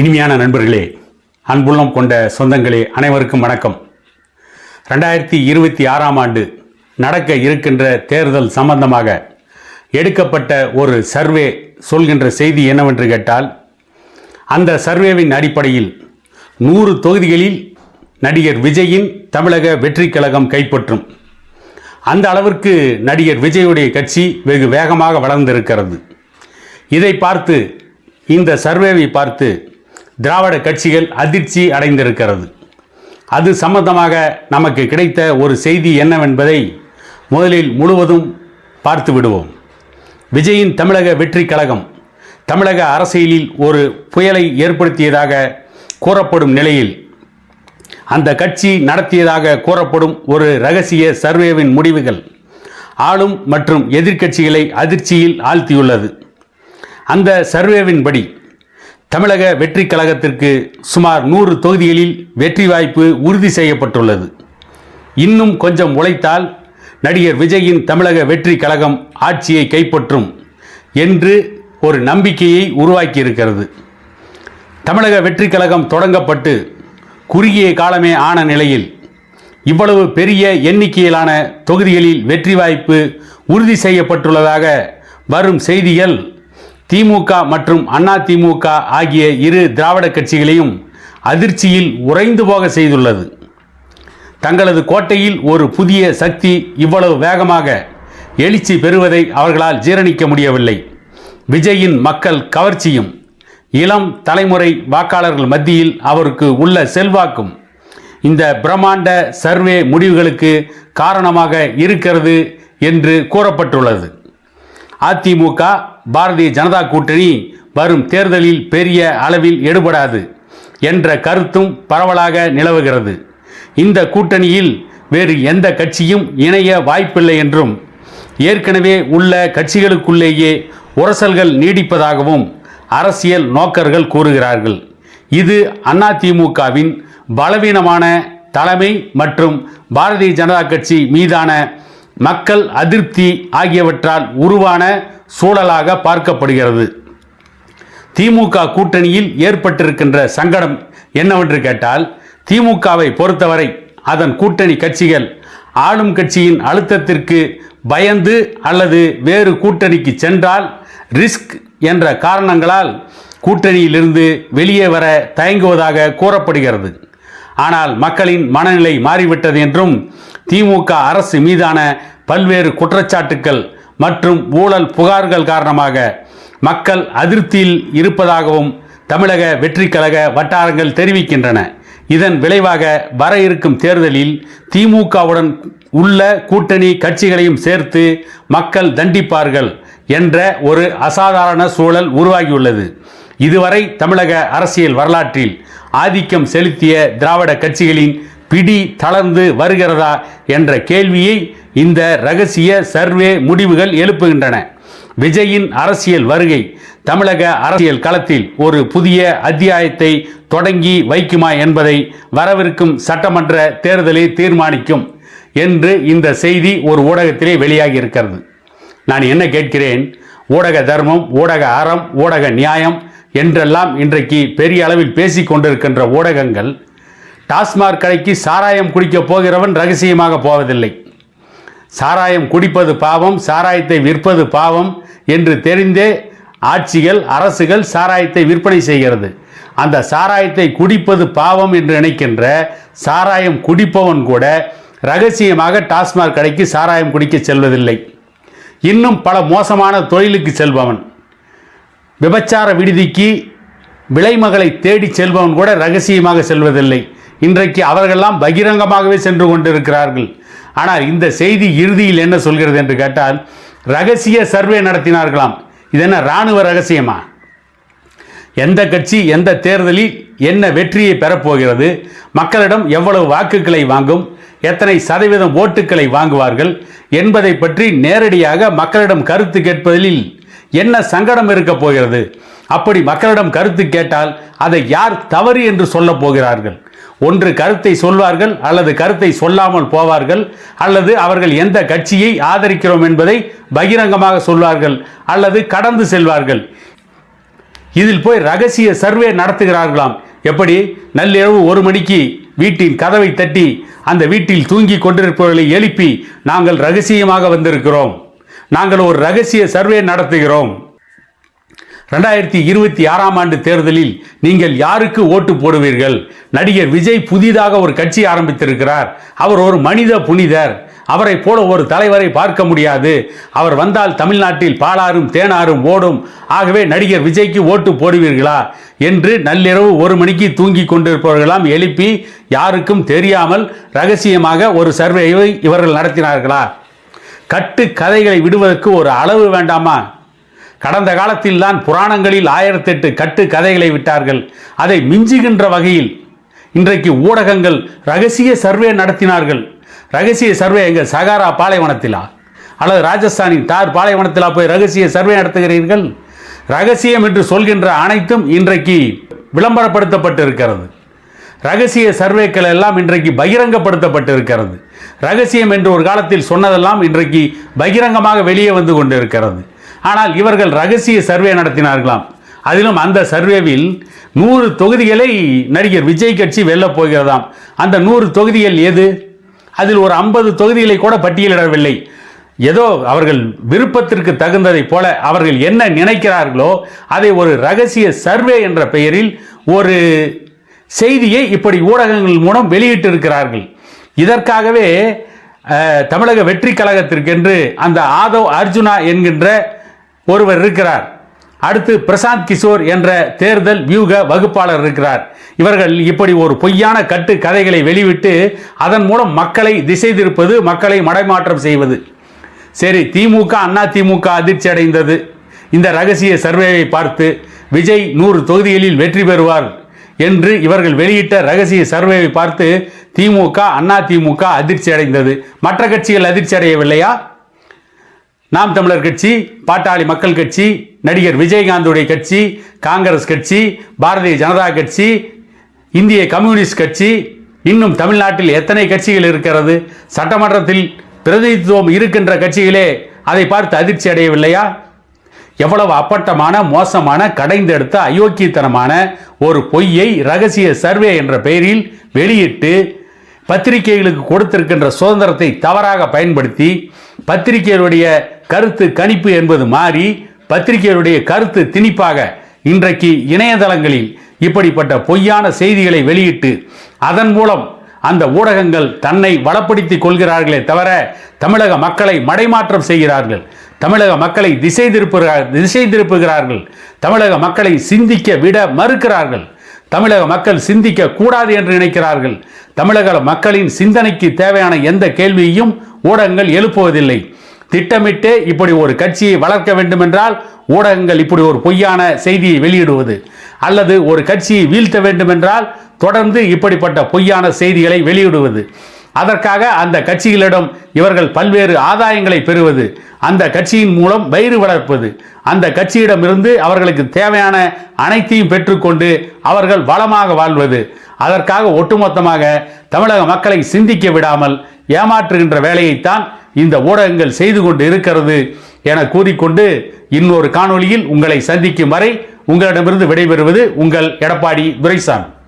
இனிமையான நண்பர்களே அன்புள்ளம் கொண்ட சொந்தங்களே அனைவருக்கும் வணக்கம். ரெண்டாயிரத்தி இருபத்தி ஆறாம் ஆண்டு நடக்க இருக்கின்ற தேர்தல் சம்பந்தமாக எடுக்கப்பட்ட ஒரு சர்வே சொல்கின்ற செய்தி என்னவென்று கேட்டால் அந்த சர்வேவின் அடிப்படையில் நூறு தொகுதிகளில் நடிகர் விஜயின் தமிழக வெற்றி கழகம் கைப்பற்றும். அந்த அளவிற்கு நடிகர் விஜயுடைய கட்சி வெகு வேகமாக வளர்ந்திருக்கிறது. இதை பார்த்து இந்த சர்வேவை பார்த்து திராவிட கட்சிகள் அதிர்ச்சி அடைந்திருக்கிறது. அது சம்பந்தமாக நமக்கு கிடைத்த ஒரு செய்தி என்னவென்பதை முதலில் முழுவதும் பார்த்து விடுவோம். விஜயின் தமிழக வெற்றி கழகம் தமிழக அரசியலில் ஒரு புயலை ஏற்படுத்தியதாக கூறப்படும் நிலையில் அந்த கட்சி நடத்தியதாக கூறப்படும் ஒரு ரகசிய சர்வேவின் முடிவுகள் ஆளும் மற்றும் எதிர்க்கட்சிகளை அதிர்ச்சியில் ஆழ்த்தியுள்ளது. அந்த சர்வேவின்படி தமிழக வெற்றி கழகத்திற்கு சுமார் நூறு தொகுதிகளில் வெற்றி வாய்ப்பு உறுதி செய்யப்பட்டுள்ளது. இன்னும் கொஞ்சம் உழைத்தால் நடிகர் விஜயின் தமிழக வெற்றி கழகம் ஆட்சியை கைப்பற்றும் என்று ஒரு நம்பிக்கையை உருவாக்கியிருக்கிறது. தமிழக வெற்றி கழகம் தொடங்கப்பட்டு குறுகிய காலமே ஆன நிலையில் இவ்வளவு பெரிய எண்ணிக்கையிலான தொகுதிகளில் வெற்றி வாய்ப்பு உறுதி செய்யப்பட்டுள்ளதாக வரும் செய்திகள் திமுக மற்றும் அண்ணா திமுக ஆகிய இரு திராவிட கட்சிகளையும் அதிர்ச்சியில் உறைந்து போக செய்துள்ளது. தங்களது கோட்டையில் ஒரு புதிய சக்தி இவ்வளவு வேகமாக எழுச்சி பெறுவதை அவர்களால் ஜீரணிக்க முடியவில்லை. விஜயின் மக்கள் கவர்ச்சியும் இளம் தலைமுறை வாக்காளர்கள் மத்தியில் அவருக்கு உள்ள செல்வாக்கும் இந்த பிரம்மாண்ட சர்வே முடிவுகளுக்கு காரணமாக இருக்கிறது என்று கூறப்பட்டுள்ளது. அதிமுக பாரதிய ஜனதா கூட்டணி வரும் தேர்தலில் பெரிய அளவில் எடுபடாது என்ற கருத்தும் பரவலாக நிலவுகிறது. இந்த கூட்டணியில் வேறு எந்த கட்சியும் இணைய வாய்ப்பில்லை என்றும் ஏற்கனவே உள்ள கட்சிகளுக்குள்ளேயே உரசல்கள் நீடிப்பதாகவும் அரசியல் நோக்கர்கள் கூறுகிறார்கள். இது அதிமுகவின் பலவீனமான தலைமை மற்றும் பாரதிய ஜனதா கட்சி மீதான மக்கள் அதிருப்தி ஆகியவற்றால் உருவான சூழலாக பார்க்கப்படுகிறது. திமுக கூட்டணியில் ஏற்பட்டிருக்கின்ற சங்கடம் என்னவென்று கேட்டால் திமுகவை பொறுத்தவரை அதன் கூட்டணி கட்சிகள் ஆளும் கட்சியின் அழுத்தத்திற்கு பயந்து அல்லது வேறு கூட்டணிக்கு சென்றால் ரிஸ்க் என்ற காரணங்களால் கூட்டணியிலிருந்து வெளியே வர தயங்குவதாக கூறப்படுகிறது. ஆனால் மக்களின் மனநிலை மாறிவிட்டது என்றும் திமுக அரசு மீதான பல்வேறு குற்றச்சாட்டுக்கள் மற்றும் ஊழல் புகார்கள் காரணமாக மக்கள் அதிருப்தியில் இருப்பதாகவும் தமிழக வெற்றி கழக வட்டாரங்கள் தெரிவிக்கின்றன. இதன் விளைவாக வர இருக்கும் தேர்தலில் திமுகவுடன் உள்ள கூட்டணி கட்சிகளையும் சேர்த்து மக்கள் தண்டிப்பார்கள் என்ற ஒரு அசாதாரண சூழல் உருவாகியுள்ளது. இதுவரை தமிழக அரசியல் வரலாற்றில் ஆதிக்கம் செலுத்திய திராவிட கட்சிகளின் பிடி தளர்ந்து வருகிறதா என்ற கேள்வியை இந்த ரகசிய சர்வே முடிவுகள் எழுப்புகின்றன. விஜயின் அரசியல் வருகை தமிழக அரசியல் களத்தில் ஒரு புதிய அத்தியாயத்தை தொடங்கி வைக்குமா என்பதை வரவிருக்கும் சட்டமன்ற தேர்தலை தீர்மானிக்கும் என்று இந்த செய்தி ஒரு ஊடகத்திலே வெளியாகி இருக்கிறது நான் என்ன கேட்கிறேன்? ஊடக தர்மம் ஊடக அறம் ஊடக நியாயம் என்றெல்லாம் இன்றைக்கு பெரிய அளவில் பேசிக் கொண்டிருக்கின்ற ஊடகங்கள் டாஸ்மாக் கடைக்கு சாராயம் குடிக்கப் போகிறவன் ரகசியமாக போவதில்லை. சாராயம் குடிப்பது பாவம் சாராயத்தை விற்பது பாவம் என்று தெரிந்தே ஆட்சிகள் அரசுகள் சாராயத்தை விற்பனை செய்கிறது. அந்த சாராயத்தை குடிப்பது பாவம் என்று நினைக்கின்ற சாராயம் குடிப்பவன் கூட ரகசியமாக டாஸ்மாக் கடைக்கு சாராயம் குடிக்க செல்வதில்லை. இன்னும் பல மோசமான தொழிலுக்கு செல்பவன். விபச்சார விடுதிக்கு விலைமகளை தேடி செல்பவன் கூட ரகசியமாக செல்வதில்லை. இன்றைக்கு அவர்கள்லாம் பகிரங்கமாகவே சென்று கொண்டிருக்கிறார்கள். ஆனால் இந்த செய்தி இறுதியில் என்ன சொல்கிறது என்று கேட்டால் ரகசிய சர்வே நடத்தினார்களாம். இது என்ன இராணுவ ரகசியமா? எந்த கட்சி எந்த தேர்தலில் என்ன வெற்றியை பெறப்போகிறது? மக்களிடம் எவ்வளவு வாக்குகளை வாங்கும்? எத்தனை சதவீதம் ஓட்டுக்களை வாங்குவார்கள்? என்பதை பற்றி நேரடியாக மக்களிடம் கருத்து கேட்பதில் என்ன சங்கடம் இருக்க போகிறது? அப்படி மக்களிடம் கருத்து கேட்டால் அதை யார் தவறு என்று சொல்லப் போகிறார்கள்? ஒன்று கருத்தை சொல்வார்கள் அல்லது கருத்தை சொல்லாமல் போவார்கள் அல்லது அவர்கள் எந்த கட்சியை ஆதரிக்கிறோம் என்பதை பகிரங்கமாக சொல்வார்கள் அல்லது கடந்து செல்வார்கள். இதில் போய் ரகசிய சர்வே நடத்துகிறார்களாம். எப்படி? நள்ளிரவு ஒரு மணிக்கு வீட்டின் கதவை தட்டி அந்த வீட்டில் தூங்கி கொண்டிருப்பவர்களை எழுப்பி நாங்கள் ரகசியமாக வந்திருக்கிறோம். நாங்கள் ஒரு ரகசிய சர்வே நடத்துகிறோம். ரெண்டாயிரத்தி இருபத்தி ஆறாம் ஆண்டு தேர்தலில் நீங்கள் யாருக்கு ஓட்டு போடுவீர்கள்? நடிகர் விஜய் புதிதாக ஒரு கட்சி ஆரம்பித்திருக்கிறார். அவர் ஒரு மனித புனிதர். அவரை போல ஒரு தலைவரை பார்க்க முடியாது. அவர் வந்தால் தமிழ்நாட்டில் பாலாறும் தேனாரும் ஓடும். ஆகவே நடிகர் விஜய்க்கு ஓட்டு போடுவீர்களா? என்று நள்ளிரவு ஒரு மணிக்கு தூங்கி கொண்டிருப்பவர்களாம் எழுப்பி யாருக்கும் தெரியாமல் ரகசியமாக ஒரு சர்வேயை இவர்கள் நடத்தினார்களா? கட்டு கதைகளை விடுவதற்கு ஒரு அளவு வேண்டாமா? கடந்த காலத்தில் தான் புராணங்களில் ஆயிரத்தெட்டு கட்டு கதைகளை விட்டார்கள். அதை மிஞ்சுகின்ற வகையில் இன்றைக்கு ஊடகங்கள் ரகசிய சர்வே நடத்தினார்கள். ரகசிய சர்வே எங்கள் சகாரா பாலைவனத்திலா? அல்லது ராஜஸ்தானின் தார் பாலைவனத்திலா போய் ரகசிய சர்வே நடத்துகிறீர்கள்? ரகசியம் என்று சொல்கின்ற அனைத்தும் இன்றைக்கு விளம்பரப்படுத்தப்பட்டு இருக்கிறது ரகசிய சர்வேக்கள் எல்லாம் இன்றைக்கு பகிரங்கப்படுத்தப்பட்டிருக்கிறது. ரகசியம் என்று ஒரு காலத்தில் சொன்னதெல்லாம் இன்றைக்கு பகிரங்கமாக வெளியே வந்து கொண்டிருக்கிறது. ஆனால் இவர்கள் ரகசிய சர்வே நடத்தினார்களாம். அதிலும் அந்த சர்வேவில் நூறு தொகுதிகளை நடிகர் விஜய் கட்சி வெல்லப் போகிறதாம். அந்த நூறு தொகுதிகள் எது? அதில் ஒரு ஐம்பது தொகுதிகளை கூட பட்டியலிடவில்லை. ஏதோ அவர்கள் விருப்பத்திற்கு தகுந்ததைப் போல அவர்கள் என்ன நினைக்கிறார்களோ அதை ஒரு ரகசிய சர்வே என்ற பெயரில் ஒரு செய்தியை இப்படி ஊடகங்கள் மூலம் வெளியிட்டிருக்கிறார்கள். இதற்காகவே தமிழக வெற்றி கழகத்திற்கென்று அந்த ஆதவ் அர்ஜுனா என்கின்ற ஒருவர் இருக்கிறார். அடுத்து பிரசாந்த் கிஷோர் என்ற தேர்தல் வியூக வகுப்பாளர் இருக்கிறார். இவர்கள் இப்படி ஒரு பொய்யான கட்டு கதைகளை வெளிவிட்டு அதன் மூலம் மக்களை திசை திருப்பது மக்களை மடைமாற்றம் செய்வது. சரி திமுக அண்ணா திமுக அதிர்ச்சி அடைந்தது. இந்த ரகசிய சர்வேவை பார்த்து விஜய் நூறு தொகுதிகளில் வெற்றி பெறுவார் என்று இவர்கள் வெளியிட்ட ரகசிய சர்வேவை பார்த்து திமுக அண்ணா திமுக அதிர்ச்சி அடைந்தது. மற்ற கட்சிகள் அதிர்ச்சி அடையவில்லையா? நாம் தமிழர் கட்சி பாட்டாளி மக்கள் கட்சி நடிகர் விஜயகாந்துடைய கட்சி காங்கிரஸ் கட்சி பாரதிய ஜனதா கட்சி இந்திய கம்யூனிஸ்ட் கட்சி இன்னும் தமிழ்நாட்டில் எத்தனை கட்சிகள் இருக்கிறது? சட்டமன்றத்தில் பிரதிநிதித்துவம் இருக்கின்ற கட்சிகளே அதை பார்த்து அதிர்ச்சி அடையவில்லையா? எவ்வளவு அப்பட்டமான மோசமான கடைந்தெடுத்த அயோக்கியத்தனமான ஒரு பொய்யை ரகசிய சர்வே என்ற பெயரில் வெளியிட்டு பத்திரிகைகளுக்கு கொடுத்திருக்கின்ற சுதந்திரத்தை தவறாக பயன்படுத்தி பத்திரிகைகளுடைய கருத்து கணிப்பு என்பது மாறி பத்திரிகைகளுடைய கருத்து திணிப்பாக இன்றைக்கு இணையதளங்களில் இப்படிப்பட்ட பொய்யான செய்திகளை வெளியிட்டு அதன் மூலம் அந்த ஊடகங்கள் தன்னை வளப்படுத்திக் கொள்கிறார்களே தவிர தமிழக மக்களை மடைமாற்றம் செய்கிறார்கள். தமிழக மக்களை திசை திருப்புகிறார் திசை திருப்புகிறார்கள். தமிழக மக்களை சிந்திக்க விட மறுக்கிறார்கள். தமிழக மக்கள் சிந்திக்க கூடாது என்று நினைக்கிறார்கள். தமிழக மக்களின் சிந்தனைக்கு தேவையான எந்த கேள்வியையும் ஊடகங்கள் எழுப்புவதில்லை. திட்டமிட்டு இப்படி ஒரு கட்சியை வளர்க்க வேண்டுமென்றால் ஊடகங்கள் இப்படி ஒரு பொய்யான செய்தியை வெளியிடுவது. அல்லது ஒரு கட்சியை வீழ்த்த வேண்டுமென்றால் தொடர்ந்து இப்படிப்பட்ட பொய்யான செய்திகளை வெளியிடுவது. அதற்காக அந்த கட்சிகளிடம் இவர்கள் பல்வேறு ஆதாயங்களை பெறுவது அந்த கட்சியின் மூலம் வயிறு வளர்ப்பது அந்த கட்சியிடமிருந்து அவர்களுக்கு தேவையான அனைத்தையும் பெற்றுக்கொண்டு அவர்கள் வளமாக வாழ்வது அதற்காக ஒட்டுமொத்தமாக தமிழக மக்களை சிந்திக்க விடாமல் ஏமாற்றுகின்ற வேலையைத்தான் இந்த ஊடகங்கள் செய்து கொண்டு இருக்கிறது என கூறிக்கொண்டு இன்னொரு காணொளியில் உங்களை சந்திக்கும் வரை உங்களிடமிருந்து விடைபெறுவது உங்கள் எடப்பாடி துரைசாமி.